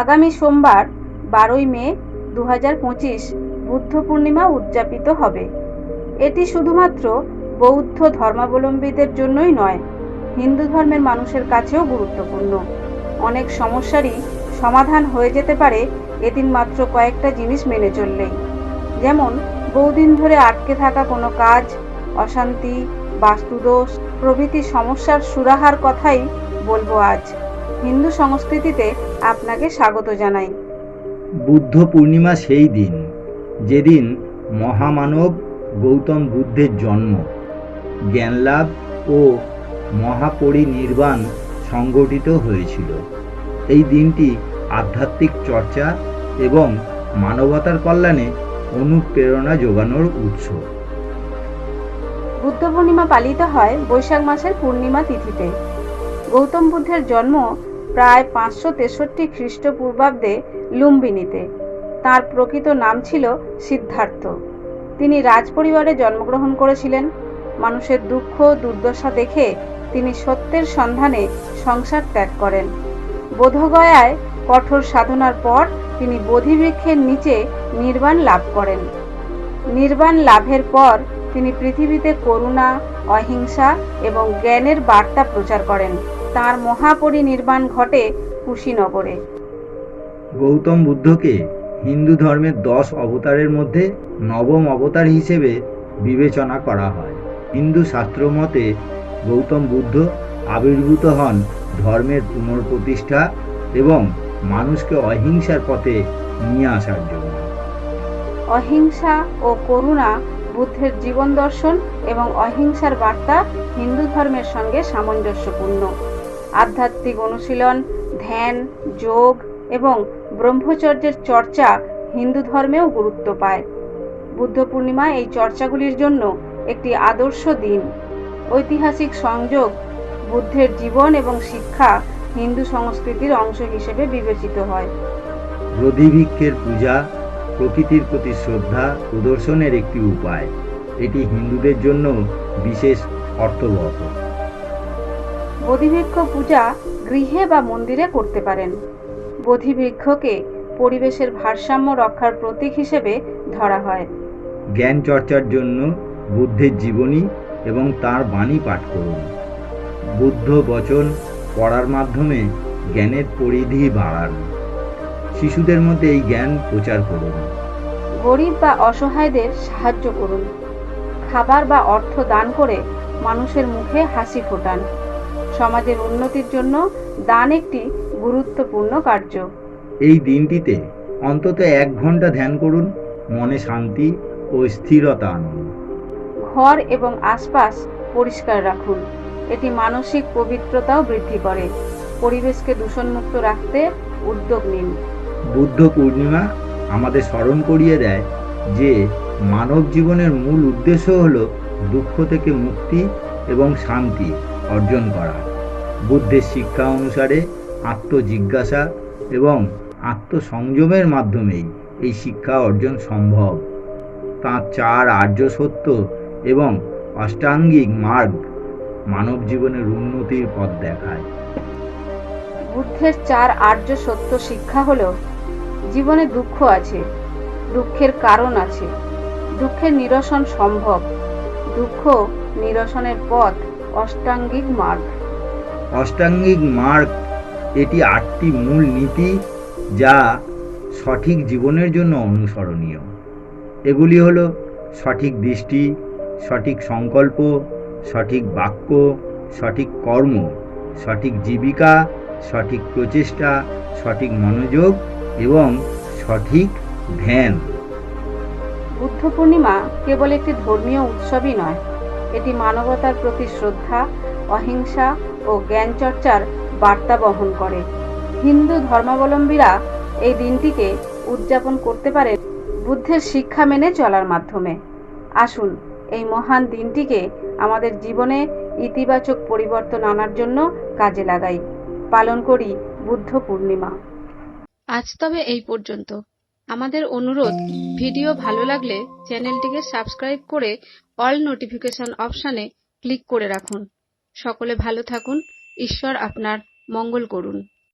আগামী সোমবার, বারোই মে দু হাজার পঁচিশ বুদ্ধ পূর্ণিমা উদযাপিত হবে। এটি শুধুমাত্র বৌদ্ধ ধর্মাবলম্বীদের জন্যই নয়, হিন্দু ধর্মের মানুষের কাছেও গুরুত্বপূর্ণ। অনেক সমস্যারই সমাধান হয়ে যেতে পারে এদিন মাত্র কয়েকটা জিনিস মেনে চললেই। যেমন, বহুদিন ধরে আটকে থাকা কোনো কাজ, অশান্তি, বাস্তুদোষ, প্রভৃতি সমস্যার সুরাহার কথাই বলব আজ। হিন্দু সংস্কৃতিতে আপনাকে স্বাগত জানাই। বুদ্ধ পূর্ণিমা সেই দিন যেদিন মহামানব গৌতম বুদ্ধের জন্ম। জ্ঞানলাভ ও মহাপরিনির্বাণ সংগঠিত হয়েছিল। এই দিনটি আধ্যাত্মিক চর্চা এবং মানবতার কল্যাণে অনুপ্রেরণা যোগানোর উৎস। বুদ্ধ পূর্ণিমা পালিত হয় বৈশাখ মাসের পূর্ণিমা তিথিতে। গৌতম বুদ্ধের জন্ম প্রায় পাঁচশো তেষট্টি খ্রিস্টপূর্বাব্দে লুম্বিনীতে। তার প্রকৃত নাম ছিল সিদ্ধার্থ। তিনি রাজপরিবারে জন্মগ্রহণ করেছিলেন। মানুষের দুঃখ, দুর্দশা দেখে তিনি সত্যের সন্ধানে সংসার ত্যাগ করেন। বোধগয়ায় কঠোর সাধনার পর তিনি বোধিবৃক্ষের নিচে নির্বাণ লাভ করেন। নির্বাণ লাভের পর তিনি পৃথিবীতে করুণা, অহিংসা এবং জ্ঞানের বার্তা প্রচার করেন। তার মহাপরিনির্বাণ ঘটে কুশীনগরে। গৌতম বুদ্ধকে হিন্দু ধর্মের দশ অবতারের মধ্যে নবম অবতার হিসেবে বিবেচনা করা হয়। হিন্দু শাস্ত্র মতে গৌতম বুদ্ধ আবির্ভূত হন ধর্মের পুনঃপ্রতিষ্ঠা এবং মানুষকে অহিংসার পথে নিয়ে আসার জন্য। অহিংসা ও করুণা বুদ্ধের জীবন দর্শন এবং অহিংসার বার্তা হিন্দু ধর্মের সঙ্গে সামঞ্জস্যপূর্ণ। আধ্যাত্মিক অনুশীলন, ধ্যান, যোগ এবং ব্রহ্মচর্যের চর্চা হিন্দু ধর্মেও গুরুত্ব পায়। বুদ্ধ পূর্ণিমা এই চর্চাগুলির জন্য একটি আদর্শ দিন। ঐতিহাসিক সংযোগ বুদ্ধের জীবন এবং শিক্ষা হিন্দু সংস্কৃতির অংশ হিসেবে বিবেচিত হয়। রধিবৃক্ষের পূজা প্রকৃতির প্রতি শ্রদ্ধা প্রদর্শনের একটি উপায়। এটি হিন্দুদের জন্য বিশেষ অর্থবহ। বোধিবৃক্ষ পূজা গৃহে বা মন্দিরে করতে পারেন। বোধিবৃক্ষকে পরিবেশের ভারসাম্য রক্ষার প্রতীক হিসেবে ধরা হয়। জ্ঞান চর্চার জন্য বুদ্ধের জীবনী এবং তার বাণী পাঠ করুন। বুদ্ধ বচন পড়ার মাধ্যমে জ্ঞানের পরিধি বাড়ান। শিশুদের মধ্যে এই জ্ঞান প্রচার করুন। গরিব বা অসহায়দের সাহায্য করুন। খাবার বা অর্থ দান করে মানুষের মুখে হাসি ফোটান। সমাজের উন্নতির জন্য দান একটি গুরুত্বপূর্ণ কার্য। এই দিনটিতে অন্তত এক ঘণ্টা ধ্যান করুন মনে শান্তি ও স্থিরতা আনুন। ঘর এবং আশপাশ পরিষ্কার রাখুন। এটি মানসিক পবিত্রতাও বৃদ্ধি করে। পরিবেশকে দূষণমুক্ত রাখতে উদ্যোগ নিন। বুদ্ধ পূর্ণিমা আমাদের স্মরণ করিয়ে দেয় যে মানব জীবনের মূল উদ্দেশ্য হল দুঃখ থেকে মুক্তি এবং শান্তি। অর্জন করা। বুদ্ধের শিক্ষা অনুসারে আত্মজিজ্ঞাসা এবং আত্মসংযমের মাধ্যমেই এই শিক্ষা অর্জন সম্ভব। তাঁর চার আর্য সত্য এবং অষ্টাঙ্গিক মার্গ মানব জীবনের উন্নতির পথ দেখায়। বুদ্ধের চার আর্য সত্য শিক্ষা হলো, জীবনে দুঃখ আছে, দুঃখের কারণ আছে, দুঃখের নিরসন সম্ভব, দুঃখ নিরসনের পথ অষ্টাঙ্গিক মার্গ। অষ্টাঙ্গিক মার্গ এটি আটটি মূল নীতি যা সঠিক জীবনের জন্য অনুসরণীয়। এগুলি হল সঠিক দৃষ্টি সঠিক সংকল্প সঠিক বাক্য সঠিক কর্ম সঠিক জীবিকা সঠিক প্রচেষ্টা সঠিক মনোযোগ এবং সঠিক ধ্যান। বুদ্ধ পূর্ণিমা কেবল একটি ধর্মীয় উৎসবই নয় এটি মানবতার প্রতি শ্রদ্ধা, অহিংসা ও জ্ঞান চর্চার বার্তা বহন করে। হিন্দু ধর্মাবলম্বীরা এই দিনটিকে উদযাপন করতে পারে বুদ্ধের শিক্ষা মেনে চলার মাধ্যমে। আসুন, এই মহান দিনটিকে আমাদের জীবনে ইতিবাচক পরিবর্তন আনার জন্য কাজে লাগাই। পালন করি বুদ্ধ পূর্ণিমা। আজ তবে এই পর্যন্ত। আমাদের অনুরোধ, ভিডিও ভালো লাগলে চ্যানেলটিকে সাবস্ক্রাইব করে অল নোটিফিকেশন অপশানে ক্লিক করে রাখুন। সকলে ভালো থাকুন। ঈশ্বর আপনার মঙ্গল করুন।